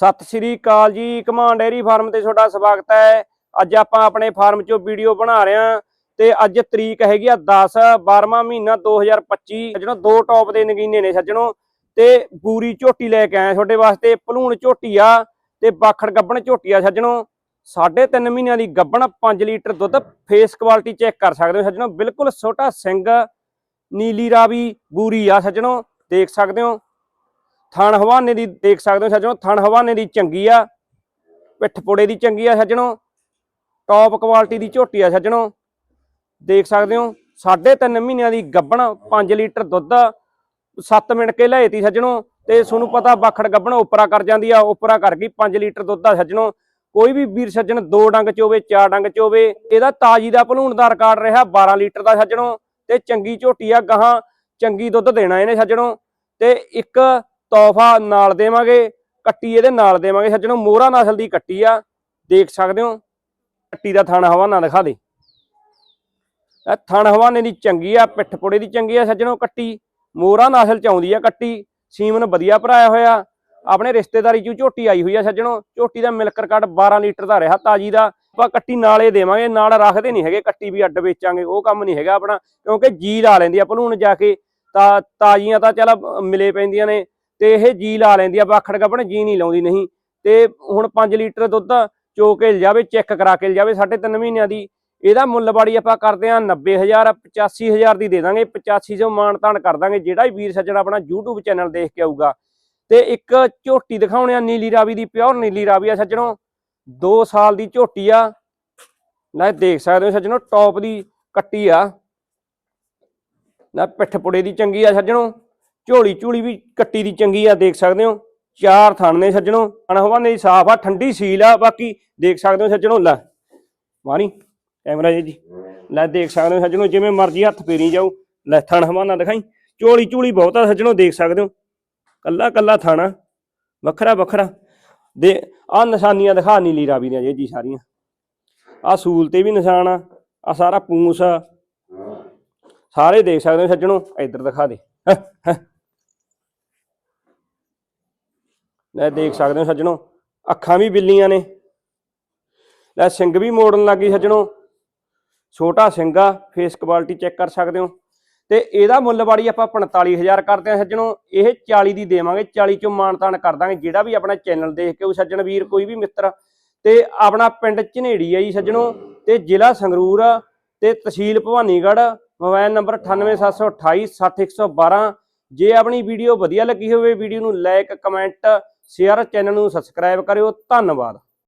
ਸਤਿ ਸ੍ਰੀ ਅਕਾਲ ਜੀ command dairy farm ਤੇ ਤੁਹਾਡਾ ਸਵਾਗਤ ਹੈ। ਅੱਜ ਆਪਾਂ ਆਪਣੇ ਫਾਰਮ 'ਚੋਂ ਵੀਡੀਓ ਬਣਾ ਰਹੇ ਹਾਂ ਤੇ ਅੱਜ ਤਰੀਕ ਹੈਗੀ ਆ 10 12ਵਾਂ ਮਹੀਨਾ 2025 ਸੱਜਣੋ, ਦੋ ਟੌਪ ਦੇ ਨਗੀਨੇ ਨੇ ਸੱਜਣੋ। ਤੇ ਪੂਰੀ ਝੋਟੀ ਲੈ ਕੇ ਆਏ ਤੁਹਾਡੇ ਵਾਸਤੇ, ਭਲੂਣ ਝੋਟੀ ਆ ਤੇ ਬਾਖੜ ਗੱਬਣ ਝੋਟੀ ਆ ਸੱਜਣੋ। ਸਾਢੇ ਤਿੰਨ ਮਹੀਨਿਆਂ ਦੀ ਗੱਬਣ 5 ਲੀਟਰ ਦੁੱਧ ਫੇਸ ਕੁਆਲਿਟੀ ਚੈੱਕ ਕਰ ਸਕਦੇ ਹੋ ਸੱਜਣੋ। ਬਿਲਕੁਲ ਛੋਟਾ ਸਿੰਘ, ਨੀਲੀ ਰਾਵੀ ਬੂਰੀ ਆ ਸੱਜਣੋ। ਦੇਖ ਸਕਦੇ ਹੋ ਥਣ ਹਵਾਨੇ ਦੀ ਦੇਖ ਸਕਦੇ ਹੋ ਸੱਜਣੋ, ਥਣ ਹਵਾਨੇ ਦੀ ਚੰਗੀ ਆ, ਪਿੱਠ ਪੁੜੇ ਦੀ ਚੰਗੀ ਆ ਸੱਜਣੋ ਟੌਪ ਕੁਆਲਿਟੀ ਦੀ ਝੋਟੀ ਆ ਸੱਜਣੋ। ਦੇਖ ਸਕਦੇ ਹੋ, ਸਾਢੇ ਤਿੰਨ ਮਹੀਨਿਆਂ ਦੀ ਗੱਬਣ 5 ਲੀਟਰ ਦੁੱਧ 7 ਮਿੰਟ ਕੇ ਲਏ ਤੀ ਸੱਜਣੋ, ਤੇ ਤੁਹਾਨੂੰ ਪਤਾ ਬਾਖੜ ਗੱਬਣ ਉਪਰਾ ਕਰ ਜਾਂਦੀ ਆ, ਉਪਰਾ ਕਰ ਗਈ 5 ਲੀਟਰ ਦੁੱਧ ਆ ਸੱਜਣੋ। ਕੋਈ ਵੀ ਵੀਰ ਸੱਜਣ ਦੋ ਡੰਗ ਚ ਹੋਵੇ, ਚਾਰ ਡੰਗ ਚ ਹੋਵੇ, ਇਹਦਾ ਤਾਜੀ ਦਾ ਭਲੂਣ ਦਾ ਰਿਕਾਰਡ ਰਿਹਾ 12 ਲੀਟਰ ਦਾ ਸੱਜਣੋ, ਤੇ ਚੰਗੀ ਝੋਟੀ ਆ ਗਾਹਾਂ, ਚੰਗੀ ਦੁੱਧ ਦੇਣਾ ਇਹਨੇ ਸੱਜਣੋ, ਤੇ ਇੱਕ ਤੋਹਫਾ ਨਾਲ ਦੇਵਾਂਗੇ, ਕੱਟੀ ਇਹਦੇ ਨਾਲ ਦੇਵਾਂਗੇ, ਸੱਜਣੋ, ਮੋਹਰਾ ਨਸਲ ਦੀ ਕੱਟੀ ਆ, ਦੇਖ ਸਕਦੇ ਹੋ, ਕੱਟੀ ਦਾ ਥਣ ਹਵਾਨਾ ਦਿਖਾ ਦੇ। ਇਹ ਥਣ ਹਵਾਨੇ ਦੀ ਚੰਗੀ ਆ, ਪਿੱਠ ਪੁੜੇ ਦੀ ਚੰਗੀ ਆ, ਸੱਜਣੋ, ਕੱਟੀ, ਮੋਹਰਾ ਨਸਲ ਚ ਆਉਂਦੀ ਆ ਕੱਟੀ, ਸੀਮਨ ਵਧੀਆ ਭਰਾਇਆ ਹੋਇਆ, ਆਪਣੇ ਰਿਸ਼ਤੇਦਾਰੀ ਚੋਂ ਝੋਟੀ ਆਈ ਹੋਈ ਆ, ਸੱਜਣੋ, ਝੋਟੀ ਦਾ ਮਿਲਕਰ ਕੱਟ 12 ਲੀਟਰ ਦਾ ਰਿਹਾ, ਤਾਜੀ ਦਾ, ਆਪਾਂ ਕੱਟੀ ਨਾਲੇ ਦੇਵਾਂਗੇ, ਨਾਲ ਰੱਖਦੇ ਨਹੀਂ ਹੈਗੇ, ਕੱਟੀ ਵੀ ਅੱਡ ਵੇਚਾਂਗੇ, ਉਹ ਕੰਮ ਨਹੀਂ ਹੈਗਾ ਆਪਣਾ, ਕਿਉਂਕਿ ਜੀ ਲਾ ਲੈਂਦੀ ਆ, ਭਲੂਣ ਜਾ ਕੇ, ਤਾਂ ਤਾਜ਼ੀਆਂ ਤਾਂ ਚਲ ਮਿਲੇ ਪੈਂਦੀਆਂ ਨੇ ਤੇ ਇਹ ਜੀ ਲਾ ਲੈਂਦੀ ਆ ਬਾਖੜ ਗੱਭਣ ਜੀ ਨਹੀਂ ਲਾਉਂਦੀ, ਨਹੀਂ। ਤੇ ਹੁਣ 5 ਲੀਟਰ ਦੁੱਧ ਚੋ ਕੇ ਲਿਜਾਵੇ, ਚੈੱਕ ਕਰਾ ਕੇ ਲਿਜਾਵੇ, ਸਾਢੇ ਤਿੰਨ ਮਹੀਨਿਆਂ ਦੀ। ਇਹਦਾ ਮੁੱਲ ਬਾੜੀ ਆਪਾਂ ਕਰਦੇ ਆ 90000 85000 ਦੀ ਦੇ ਦਾਂਗੇ। 8500 ਮਾਨ ਤਾਨ ਕਰ ਦਾਂਗੇ, ਜਿਹੜਾ ਵੀ ਵੀਰ ਸੱਜਣ ਆਪਣਾ YouTube ਚੈਨਲ ਦੇਖ ਕੇ ਆਊਗਾ। ਤੇ ਇੱਕ ਝੋਟੀ ਦਿਖਾਉਣੇ ਆ, ਨੀਲੀ ਰਾਵੀ ਦੀ, ਪਿਓਰ ਨੀਲੀ ਰਾਵੀ ਆ ਸੱਜਣੋ। 2 ਸਾਲ ਦੀ ਝੋਟੀ ਆ। ਲੈ ਦੇਖ ਸਕਦੇ ਹੋ ਸੱਜਣੋ ਟੌਪ ਦੀ ਕੱਟੀ ਆ। ਨਾ ਪਿੱਠ ਪੁੜੇ ਦੀ ਚੰਗੀ ਆ ਸੱਜਣੋ। ਝੋਲੀ ਝੂਲੀ ਵੀ ਕੱਟੀ ਦੀ ਚੰਗੀ ਆ, ਦੇਖ ਸਕਦੇ ਹੋ। ਚਾਰ ਥਣ ਨੇ ਸੱਜਣੋ ਅਣਹਵਾਨੇ ਦੀ ਸਾਫ਼ ਆ, ਠੰਡੀ ਸੀਲ ਆ, ਬਾਕੀ ਦੇਖ ਸਕਦੇ ਹੋ ਸੱਜਣੋ, ਲੈ ਮਾਰੀ ਕੈਮਰਾ ਜੀ ਲੈ, ਦੇਖ ਸਕਦੇ ਹੋ ਸੱਜਣੋ, ਜਿਵੇਂ ਮਰਜ਼ੀ ਹੱਥ ਫੇਰੀ ਜਾਓ ਲੈ, ਥਣ ਹਵਾਨਾ ਦਿਖਾਈ। ਝੋਲੀ ਝੂਲੀ ਬਹੁਤ ਆ ਸੱਜਣੋ, ਦੇਖ ਸਕਦੇ ਹੋ। ਕੱਲਾ ਕੱਲਾ ਥਾਣਾ ਵੱਖਰਾ ਵੱਖਰਾ। ਦੇ ਆ ਨਿਸ਼ਾਨੀਆਂ ਦਿਖਾ, ਨੀਲੀ ਰਾਵੀ ਦੀਆਂ ਜੀ ਸਾਰੀਆਂ। ਆ ਸੂਲ ਤੇ ਵੀ ਨਿਸ਼ਾਨ ਆ ਆ ਸਾਰਾ ਪੂੰਸ ਆ। ਸਾਰੇ ਦੇਖ ਸਕਦੇ ਹੋ ਸੱਜਣੋ, ਇੱਧਰ ਦਿਖਾ ਦੇ ਹੈਂ, ਹੈਂ। ਲੈ ਦੇਖ ਸਕਦੇ ਹੋ ਸੱਜਣੋ, ਅੱਖਾਂ ਵੀ ਬਿੱਲੀਆਂ ਨੇ। ਲੈ ਸਿੰਘ ਵੀ ਮੋੜਨ ਲੱਗੀ ਸੱਜਣੋ। ਛੋਟਾ ਸਿੰਘ ਆ ਫੇਸ ਕੁਆਲਿਟੀ ਚੈੱਕ ਕਰ ਸਕਦੇ ਹੋ। ਤੇ ਇਹਦਾ ਮੁੱਲ ਬਾੜੀ ਆਪਾਂ 45000 ਕਰਦੇ ਆ ਸੱਜਣੋ। ਇਹ 40 ਦੀ ਦੇਵਾਂਗੇ 40 ਚੋਂ ਮਾਨਤਾਨ ਕਰ ਦਾਂਗੇ। ਜਿਹੜਾ ਵੀ ਆਪਣਾ ਚੈਨਲ ਦੇਖ ਕੇ ਉਹ ਸੱਜਣ ਵੀਰ, ਕੋਈ ਵੀ ਮਿੱਤਰ। ਤੇ ਆਪਣਾ ਪਿੰਡ ਝਨੇੜੀ ਆ ਜੀ ਸੱਜਣੋ। ਤੇ ਜ਼ਿਲ੍ਹਾ ਸੰਗਰੂਰ ਤੇ ਤਹਿਸੀਲ ਭਵਾਨੀਗੜ੍ਹ, ਮੋਬਾਈਲ ਨੰਬਰ 98728 60112 ਜੇ ਆਪਣੀ ਵੀਡੀਓ ਵਧੀਆ ਲੱਗੀ ਹੋਵੇ, ਵੀਡੀਓ ਨੂੰ ਲਾਈਕ ਕਮੈਂਟ ਸ਼ੇਅਰ ਚੈਨਲ ਨੂੰ ਸਬਸਕ੍ਰਾਈਬ ਕਰਿਓ। ਧੰਨਵਾਦ।